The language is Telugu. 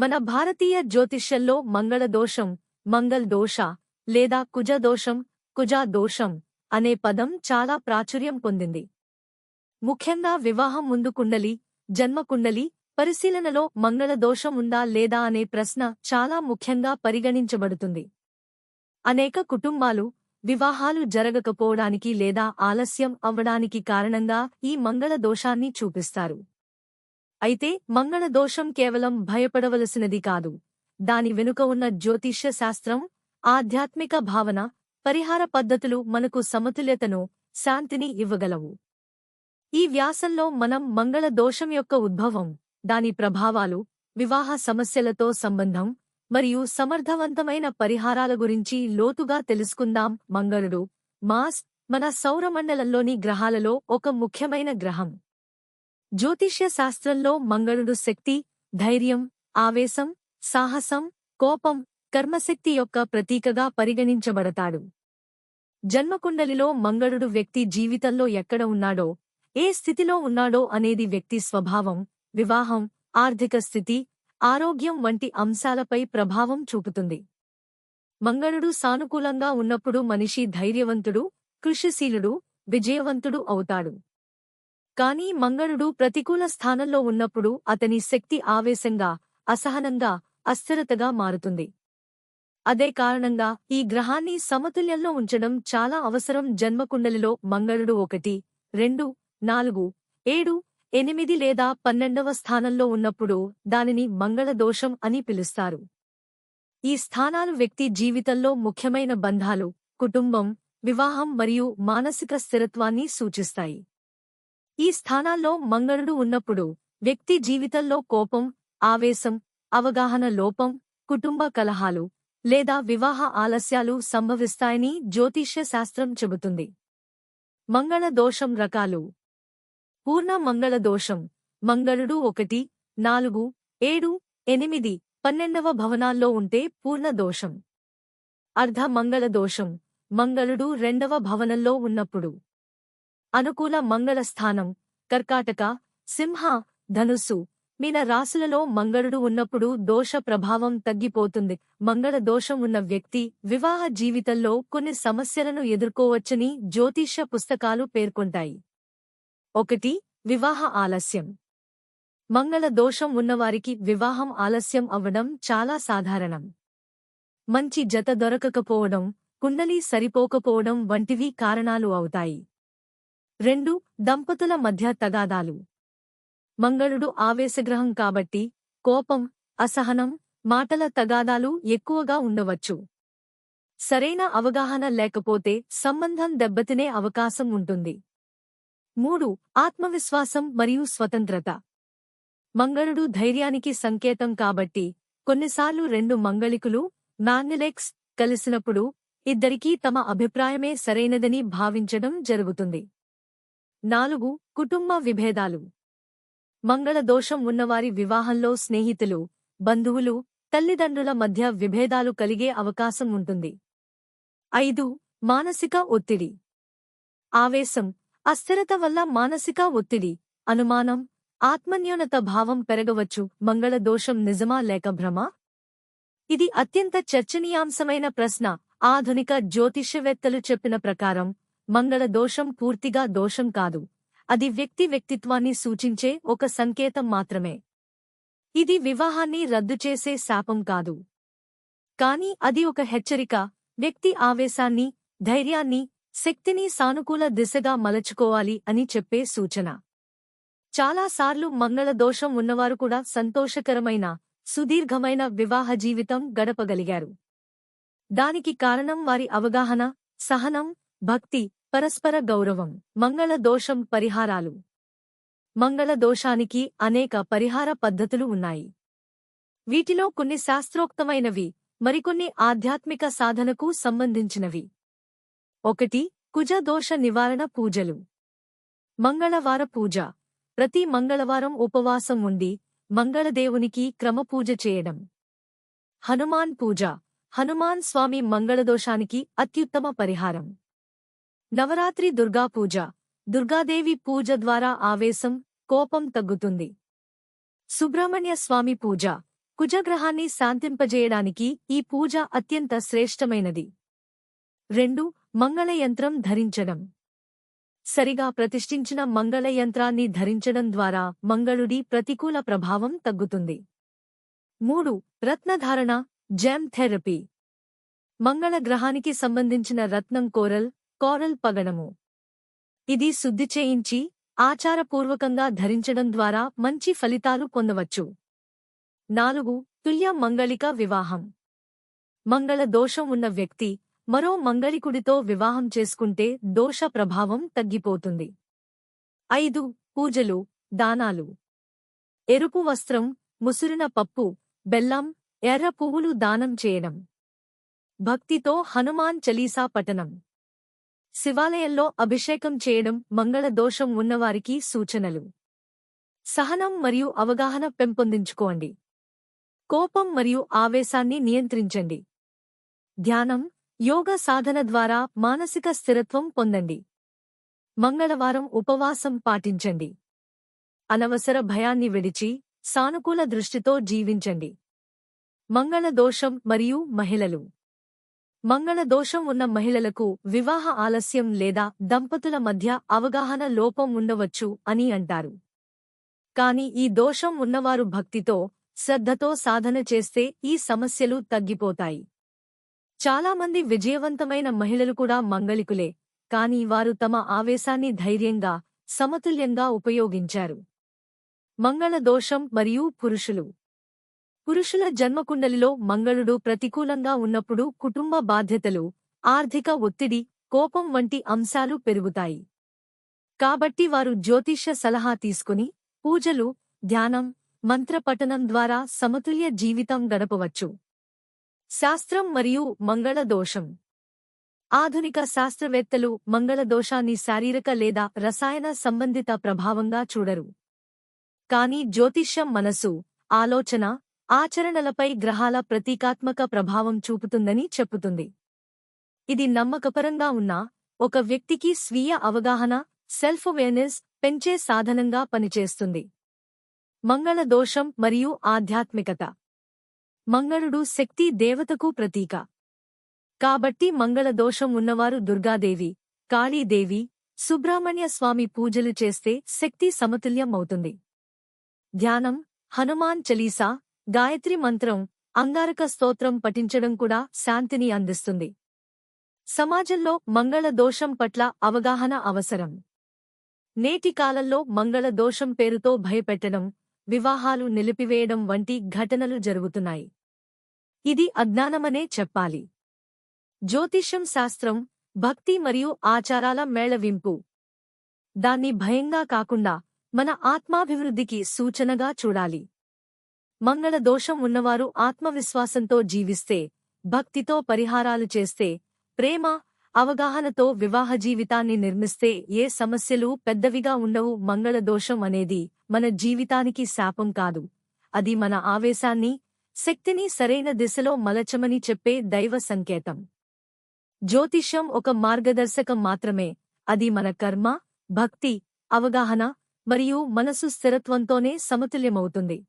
మన భారతీయ జ్యోతిష్యంలో మంగళ దోషం మంగళ దోష లేదా కుజ దోషం కుజా దోషం అనే పదం చాలా ప్రాచుర్యం పొందింది. ముఖ్యంగా వివాహం ముందు కుండలి జన్మ పరిశీలనలో మంగళ దోషం ఉందా లేదా అనే ప్రశ్న చాలా ముఖ్యంగా పరిగణించబడుతుంది. అనేక కుటుంబాలు వివాహాలు జరగకపోవడానికి లేదా ఆలస్యం అవ్వడానికి కారణంగా ఈ మంగళ దోషాన్ని చూపిస్తారు. అయితే మంగళ దోషం కేవలం భయపడవలసినది కాదు. దాని వెనుక ఉన్న జ్యోతిష్య శాస్త్రం ఆధ్యాత్మిక భావన పరిహార పద్ధతులు మనకు సమతుల్యతను శాంతిని ఇవ్వగలవు. ఈ వ్యాసంలో మనం మంగళ దోషం యొక్క ఉద్భవం దాని ప్రభావాలు వివాహ సమస్యలతో సంబంధం మరియు సమర్థవంతమైన పరిహారాల గురించి లోతుగా తెలుసుకుందాం. మంగళుడు మాస్ మన సౌరమండలంలోని గ్రహాలలో ఒక ముఖ్యమైన గ్రహం. జ్యోతిష్య శాస్త్రంలో మంగళుడు శక్తి ధైర్యం ఆవేశం సాహసం కోపం కర్మశక్తి యొక్క ప్రతీకగా పరిగణించబడతాడు. జన్మకుండలిలో మంగళుడు వ్యక్తి జీవితంలో ఎక్కడ ఉన్నాడో ఏ స్థితిలో ఉన్నాడో అనేది వ్యక్తి స్వభావం వివాహం ఆర్థిక స్థితి ఆరోగ్యం వంటి అంశాలపై ప్రభావం చూపుతుంది. మంగళుడు సానుకూలంగా ఉన్నప్పుడు మనిషి ధైర్యవంతుడు కృషిశీలుడు విజయవంతుడు అవుతాడు. కాని మంగళుడు ప్రతికూల స్థానంలో ఉన్నప్పుడు అతని శక్తి ఆవేశంగా అసహనంగా అస్థిరతగా మారుతుంది. అదే కారణంగా ఈ గ్రహాన్ని సమతుల్యంలో ఉంచడం చాలా అవసరం. జన్మకుండలిలో మంగళుడు ఒకటి రెండు నాలుగు ఏడు ఎనిమిది లేదా పన్నెండవ స్థానంలో ఉన్నప్పుడు దానిని మంగళదోషం అని పిలుస్తారు. ఈ స్థానాలు వ్యక్తి జీవితంలో ముఖ్యమైన బంధాలు కుటుంబం వివాహం మరియు మానసిక స్థిరత్వాన్ని సూచిస్తాయి. ఈ స్థానాల్లో మంగళుడు ఉన్నప్పుడు వ్యక్తి జీవితంలో కోపం ఆవేశం అవగాహన లోపం కుటుంబ కలహాలు లేదా వివాహ ఆలస్యాలు సంభవిస్తాయని జ్యోతిష్య శాస్త్రం చెబుతుంది. మంగళ దోషం రకాలు. పూర్ణ మంగళ దోషం. మంగళుడు ఒకటి నాలుగు ఏడు ఎనిమిది పన్నెండవ భవనాల్లో ఉంటే పూర్ణ దోషం. అర్ధ మంగళ దోషం. మంగళుడు రెండవ భవనంలో ఉన్నప్పుడు అనుకూల మంగళ స్థానం కర్కాటక సింహ ధనుస్సు. మీన రాశులలో మంగళుడు ఉన్నప్పుడు దోష ప్రభావం తగ్గిపోతుంది. మంగళ దోషం ఉన్న వ్యక్తి వివాహ జీవితంలో కొన్ని సమస్యలను ఎదుర్కోవచ్చని జ్యోతిష్య పుస్తకాలు పేర్కొంటాయి. ఒకటి వివాహ ఆలస్యం. మంగళ దోషం ఉన్నవారికి వివాహం ఆలస్యం అవ్వడం చాలా సాధారణం. మంచి జత దొరకకపోవడం కుండలి సరిపోకపోవడం వంటివి కారణాలు అవుతాయి. రెండు దంపతుల మధ్య తగాదాలు. మంగళుడు ఆవేశగ్రహం కాబట్టి కోపం అసహనం మాటల తగాదాలు ఎక్కువగా ఉండవచ్చు. సరైన అవగాహన లేకపోతే సంబంధం దెబ్బతినే అవకాశం ఉంటుంది. మూడు ఆత్మవిశ్వాసం మరియు స్వతంత్రత. మంగళుడు ధైర్యానికి సంకేతం కాబట్టి కొన్నిసార్లు రెండు మంగళికులు మ్యాగ్నెలెక్స్ కలిసినప్పుడు ఇద్దరికీ తమ అభిప్రాయమే సరైనదని భావించడం జరుగుతుంది. నాలుగు కుటుంబ విభేదాలు. మంగళ దోషం ఉన్నవారి వివాహంలో స్నేహితులు బంధువులు తల్లిదండ్రుల మధ్య విభేదాలు కలిగే అవకాశం ఉంటుంది. ఐదు మానసిక ఒత్తిడి. ఆవేశం అస్థిరత వల్ల మానసిక ఒత్తిడి అనుమానం ఆత్మన్యూనత భావం పెరగవచ్చు. మంగళ దోషం నిజమా లేక భ్రమ? ఇది అత్యంత చర్చనీయాంశమైన ప్రశ్న. ఆధునిక జ్యోతిష్యవేత్తలు చెప్పిన ప్రకారం మంగళ దోషం పూర్తిగా దోషం కాదు. అది వ్యక్తి వ్యక్తిత్వాన్ని సూచించే ఒక సంకేతం మాత్రమే. ఇది వివాహాన్ని రద్దు చేసే శాపం కాదు. కాని అది ఒక హెచ్చరిక వ్యక్తి ఆవేశాన్ని ధైర్యాన్ని శక్తిని సానుకూల దిశగా మలచుకోవాలి అని చెప్పే సూచన. చాలాసార్లు మంగళ దోషం ఉన్నవారు కూడా సంతోషకరమైన సుదీర్ఘమైన వివాహ జీవితం గడపగలిగారు. దానికి కారణం వారి అవగాహన సహనం భక్తి పరస్పర గౌరవం మంగళ దోషం పరిహారాలు. మంగళ దోషానికి అనేక పరిహార పద్ధతులు ఉన్నాయి. వీటిలో కొన్ని శాస్త్రోక్తమైనవి మరికొన్ని ఆధ్యాత్మిక సాధనకు సంబంధించినవి. ఒకటి కుజ దోష నివారణ పూజలు. మంగళవార పూజ. ప్రతి మంగళవారం ఉపవాసం ఉండి మంగళదేవునికి క్రమపూజ చేయడం. హనుమాన్ పూజ. హనుమాన్ స్వామి మంగళదోషానికి అత్యుత్తమ పరిహారం. నవరాత్రి దుర్గా పూజ. దుర్గాదేవి పూజ ద్వారా ఆవేశం కోపం తగ్గుతుంది. సుబ్రహ్మణ్య స్వామి పూజ. కుజగ్రహాన్ని శాంతింపజేయడానికి ఈ పూజ అత్యంత శ్రేష్టమైనది. రెండు మంగళ యంత్రం ధరించడం. సరిగా ప్రతిష్ఠించిన మంగళ యంత్రాన్ని ధరించడం ద్వారా మంగళుడి ప్రతికూల ప్రభావం తగ్గుతుంది. మూడు రత్నధారణ జెమ్ థెరపీ. మంగళ గ్రహానికి సంబంధించిన రత్నం కోరల్ కోరల్ పగడము. ఇది శుద్ధి చేయించి ఆచారపూర్వకంగా ధరించడం ద్వారా మంచి ఫలితాలు పొందవచ్చు. నాలుగు తుల్య మంగళిక వివాహం. మంగళ దోషం ఉన్న వ్యక్తి మరో మంగళికుడితో వివాహం చేసుకుంటే దోష ప్రభావం తగ్గిపోతుంది. ఐదు పూజలు దానాలు. ఎరుపు వస్త్రం ముసురిన పప్పు బెల్లం ఎర్ర పువ్వులు దానం చేయడం. భక్తితో హనుమాన్ చలీసా పఠనం. శివాలయంలో అభిషేకం చేయడం మంగళ దోషం ఉన్నవారికి సూచనలు. సహనం మరియు అవగాహన పెంపొందించుకోండి. కోపం మరియు ఆవేశాన్ని నియంత్రించండి. ధ్యానం యోగ సాధన ద్వారా మానసిక స్థిరత్వం పొందండి. మంగళవారం ఉపవాసం పాటించండి. అనవసర భయాన్ని విడిచి సానుకూల దృష్టితో జీవించండి. మంగళ దోషం మరియు మహిళలు. మంగళ దోషం ఉన్న మహిళలకు వివాహ ఆలస్యం లేదా దంపతుల మధ్య అవగాహన లోపం ఉండవచ్చు అని అంటారు. కాని ఈ దోషం ఉన్నవారు భక్తితో శ్రద్ధతో సాధన చేస్తే ఈ సమస్యలు తగ్గిపోతాయి. చాలామంది విజయవంతమైన మహిళలు కూడా మంగళికులే కాని వారు తమ ఆవేశాన్ని ధైర్యంగా సమతుల్యంగా ఉపయోగించారు. మంగళ దోషం మరియు పురుషులు. పురుషుల జన్మకుండలిలో మంగళుడు ప్రతికూలంగా ఉన్నప్పుడు కుటుంబ బాధ్యతలు ఆర్థిక ఒత్తిడి కోపం వంటి అంశాలు పెరుగుతాయి. కాబట్టి వారు జ్యోతిష్య సలహా తీసుకుని పూజలు ధ్యానం మంత్రపఠనం ద్వారా సమతుల్య జీవితం గడపవచ్చు. శాస్త్రం మరియు మంగళ దోషం ఆధునిక శాస్త్రవేత్తలు మంగళ దోషాన్ని శారీరక లేదా రసాయన సంబంధిత ప్రభావంగా చూడరు. కాని జ్యోతిష్యం మనసు ఆలోచన ఆచరణలపై గ్రహాల ప్రతీకాత్మక ప్రభావం చూపుతుందని చెప్పుతుంది. ఇది నమ్మకపరంగా ఉన్న ఒక వ్యక్తికి స్వీయ అవగాహన సెల్ఫ్ అవేర్నెస్ పెంచే సాధనంగా పనిచేస్తుంది. మంగళ దోషం మరియు ఆధ్యాత్మికత. మంగళుడు శక్తి దేవతకు ప్రతీక. కాబట్టి మంగళ దోషం ఉన్నవారు దుర్గాదేవి కాళీదేవి సుబ్రహ్మణ్య స్వామి పూజలు చేస్తే శక్తి సమతుల్యం అవుతుంది ధ్యానం హనుమాన్ చలీసా గాయత్రి మంత్రం అంగారక స్తోత్రం పఠించడం కూడా శాంతిని అందిస్తుంది. సమాజంలో మంగళ దోషం పట్ల అవగాహన అవసరం. నేటి కాలంలో మంగళ దోషం పేరుతో భయపెట్టడం వివాహాలు నిలిపివేయడం వంటి ఘటనలు జరుగుతున్నాయి. ఇది అజ్ఞానమనే చెప్పాలి. జ్యోతిష్యం శాస్త్రం భక్తి మరియు ఆచారాల మేళవింపు దాన్ని భయంగా కాకుండా మన ఆత్మాభివృద్ధికి సూచనగా చూడాలి. మంగళ దోషం ఉన్నవారు ఆత్మవిశ్వాసంతో జీవిస్తే భక్తితో పరిహారాలు చేస్తే ప్రేమ అవగాహనతో వివాహ జీవితాన్ని నిర్మిస్తే ఏ సమస్యలు పెద్దవిగా ఉండవు. మంగళ దోషం అనేది మన జీవితానికి శాపం కాదు. అది మన ఆవేశాన్ని శక్తిని సరైన దిశలో మలచమని చెప్పే దైవ సంకేతం. జ్యోతిష్యం ఒక మార్గదర్శకం మాత్రమే. అది మన కర్మ భక్తి అవగాహన మరియు మనసు స్థిరత్వంతోనే సమతుల్యమవుతుంది.